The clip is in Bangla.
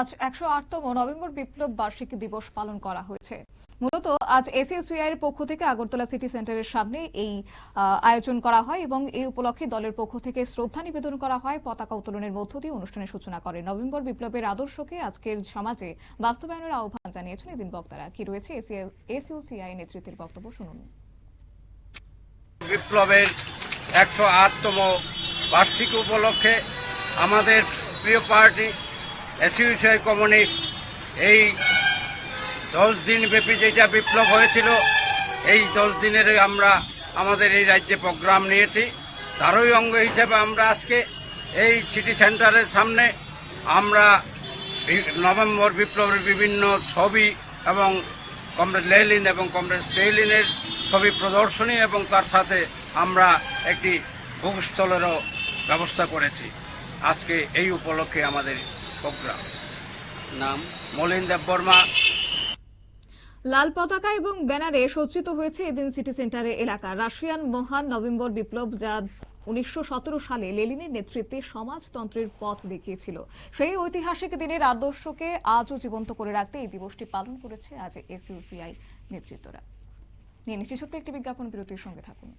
আজ একশো আটতম নভেম্বর বিপ্লব বার্ষিকী দিবস পালন করা হয়েছে। মূলত আজ এসইউসিআই এর পক্ষ থেকে আগরতলা সিটি সেন্টারের সামনে এই আয়োজন করা হয় এবং এই উপলক্ষে দলের পক্ষ থেকে শ্রদ্ধা নিবেদন করা হয়, পতাকা উত্তোলনের মধ্য দিয়ে অনুষ্ঠানের সূচনা করে। নভেম্বর বিপ্লবের আদর্শকে আজকের সমাজে বাস্তবায়নের আহ্বান জানিয়েছেন এদিন বক্তারা। কি রয়েছে এসইউসিআই নেতৃত্বের বক্তব্য শুনুন। বিপ্লবের একশো আটতম বার্ষিকী উপলক্ষে আমাদের প্রিয় পার্টি এসইউসিআই কমিউনিস্ট, এই দশ দিন ব্যাপী যেটা বিপ্লব হয়েছিল, এই দশ দিনের আমরা আমাদের এই রাজ্যে প্রোগ্রাম নিয়েছি। তারই অঙ্গ হিসেবে আমরা আজকে এই সিটি সেন্টারের সামনে আমরা নভেম্বর বিপ্লবের বিভিন্ন ছবি এবং কমরেড লেলিন এবং কমরেড স্টেলিনের ছবি প্রদর্শনী এবং তার সাথে আমরা একটি ভূস্থলেরও ব্যবস্থা করেছি। আজকে এই উপলক্ষে আমাদের প্রোগ্রাম। নাম মলিন দেব বর্মা। লাল পতাকা এবং ব্যানারে সজ্জিত হয়েছে এদিন সিটি সেন্টারে এলাকা। রাশিয়ান মহান নভেম্বর বিপ্লব যা উনিশশো সতেরো সালে লেলিনের নেতৃত্বে সমাজতন্ত্রের পথ দেখিয়েছিল। সেই ঐতিহাসিক দিনের আদর্শকে আজও জীবন্ত করে রাখতে এই দিবসটি পালন করেছে আজ এসইউসিআই নেতৃত্বরা। নিয়ে নিচ্ছি ছোট্ট একটি বিজ্ঞাপন বিরতির সঙ্গে থাকুন।